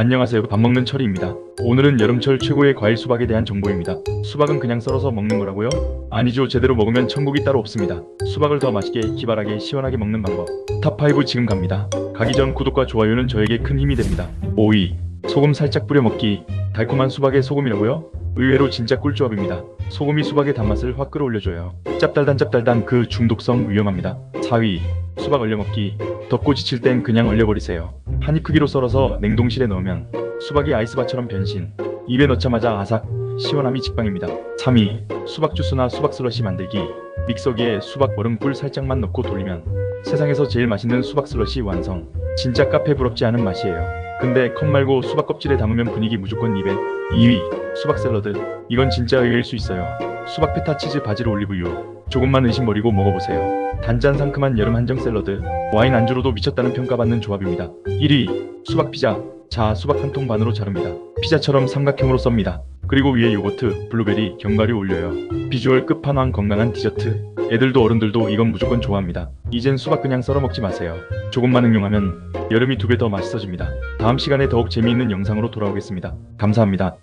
안녕하세요. 밥 먹는 철이입니다. 오늘은 여름철 최고의 과일 수박에 대한 정보입니다. 수박은 그냥 썰어서 먹는 거라고요? 아니죠. 제대로 먹으면 천국이 따로 없습니다. 수박을 더 맛있게, 기발하게, 시원하게 먹는 방법. 탑5 지금 갑니다. 가기 전 구독과 좋아요는 저에게 큰 힘이 됩니다. 5위. 소금 살짝 뿌려 먹기. 달콤한 수박에 소금이라고요? 의외로 진짜 꿀조합입니다. 소금이 수박의 단맛을 확 끌어올려줘요. 짭달단 짭달단 그 중독성 위험합니다. 4위. 수박 얼려 먹기. 덥고 지칠 땐 그냥 얼려 버리세요. 한입 크기로 썰어서 냉동실에 넣으면 수박이 아이스바처럼 변신. 입에 넣자마자 아삭, 시원함이 직방입니다. 3위. 수박 주스나 수박 슬러시 만들기. 믹서기에 수박 얼음 꿀 살짝만 넣고 돌리면 세상에서 제일 맛있는 수박 슬러시 완성. 진짜 카페 부럽지 않은 맛이에요. 근데 컵 말고 수박 껍질에 담으면 분위기 무조건 200. 2위. 수박 샐러드. 이건 진짜 의외일 수 있어요. 수박 페타 치즈 바질 올리브유. 조금만 의심 버리고 먹어보세요. 단짠 상큼한 여름 한정 샐러드. 와인 안주로도 미쳤다는 평가받는 조합입니다. 1위. 수박 피자. 자, 수박 한 통 반으로 자릅니다. 피자처럼 삼각형으로 썹니다. 그리고 위에 요거트, 블루베리, 견과류 올려요. 비주얼 끝판왕 건강한 디저트. 애들도 어른들도 이건 무조건 좋아합니다. 이젠 수박 그냥 썰어 먹지 마세요. 조금만 응용하면 여름이 두 배 더 맛있어집니다. 다음 시간에 더욱 재미있는 영상으로 돌아오겠습니다. 감사합니다.